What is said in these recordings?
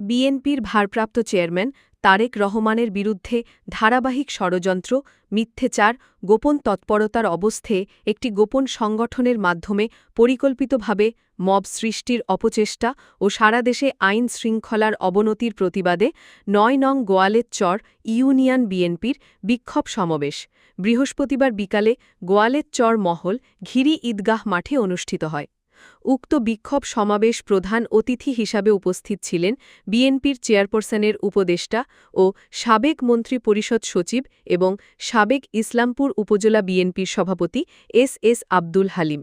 বিএনপির ভারপ্রাপ্ত চেয়ারম্যান তারেক রহমানের বিরুদ্ধে ধারাবাহিক ষড়যন্ত্র, মিথ্যেচার, গোপন তৎপরতার অবস্থে একটি গোপন সংগঠনের মাধ্যমে পরিকল্পিতভাবে মব সৃষ্টির অপচেষ্টা ও সারা দেশে আইন শৃঙ্খলার অবনতির প্রতিবাদে নয় নং গোয়ালের চর ইউনিয়ন বিএনপির বিক্ষোভ সমাবেশ। বৃহস্পতিবার বিকালে গোয়ালের চর মহল ঘিরি ঈদগাহ মাঠে অনুষ্ঠিত হয়। উক্ত বিক্ষোভ সমাবেশ প্রধান অতিথি হিসাবে উপস্থিত ছিলেন বিএনপির চেয়ারপারসনের উপদেষ্টা ও সাবেক মন্ত্রী পরিষদ সচিব এবং সাবেক ইসলামপুর উপজেলা বিএনপির সভাপতি এস এস আব্দুল হালিম।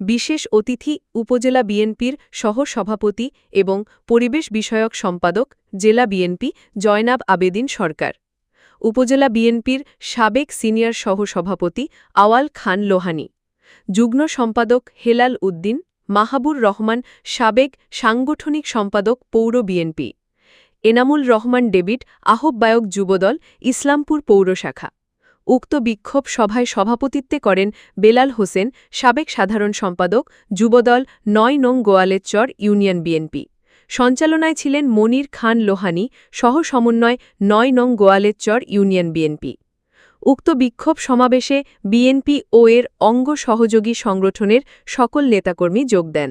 বিশেষ অতিথি উপজেলা বিএনপির সহ-সভাপতি এবং পরিবেশ বিষয়ক সম্পাদক জেলা বিএনপি জয়নাব আবেদিন সরকার। উপজেলা বিএনপির সাবেক সিনিয়র সহ-সভাপতি আওয়াল খান লোহানি। যুগ্ম সম্পাদক হেলাল উদ্দিন মাহাবুর রহমান সাবেক সাংগঠনিক সম্পাদক পৌর বিএনপি। এনামুল রহমান ডেবিট আহ্বায়ক যুবদল ইসলামপুর পৌর শাখা। উক্ত বিক্ষোভ সভায় সভাপতিত্বে করেন বেলাল হোসেন, সাবেক সাধারণ সম্পাদক যুবদল নয় নং গোয়ালেরচর ইউনিয়ন বিএনপি। সঞ্চালনায় ছিলেন মনির খান লোহানি সহ সমন্বয় নয় নং গোয়ালেরচর ইউনিয়ন বিএনপি। উক্ত বিক্ষোভ সমাবেশে বিএনপি ও এর অঙ্গ সহযোগী সংগঠনের সকল নেতাকর্মী যোগ দেন।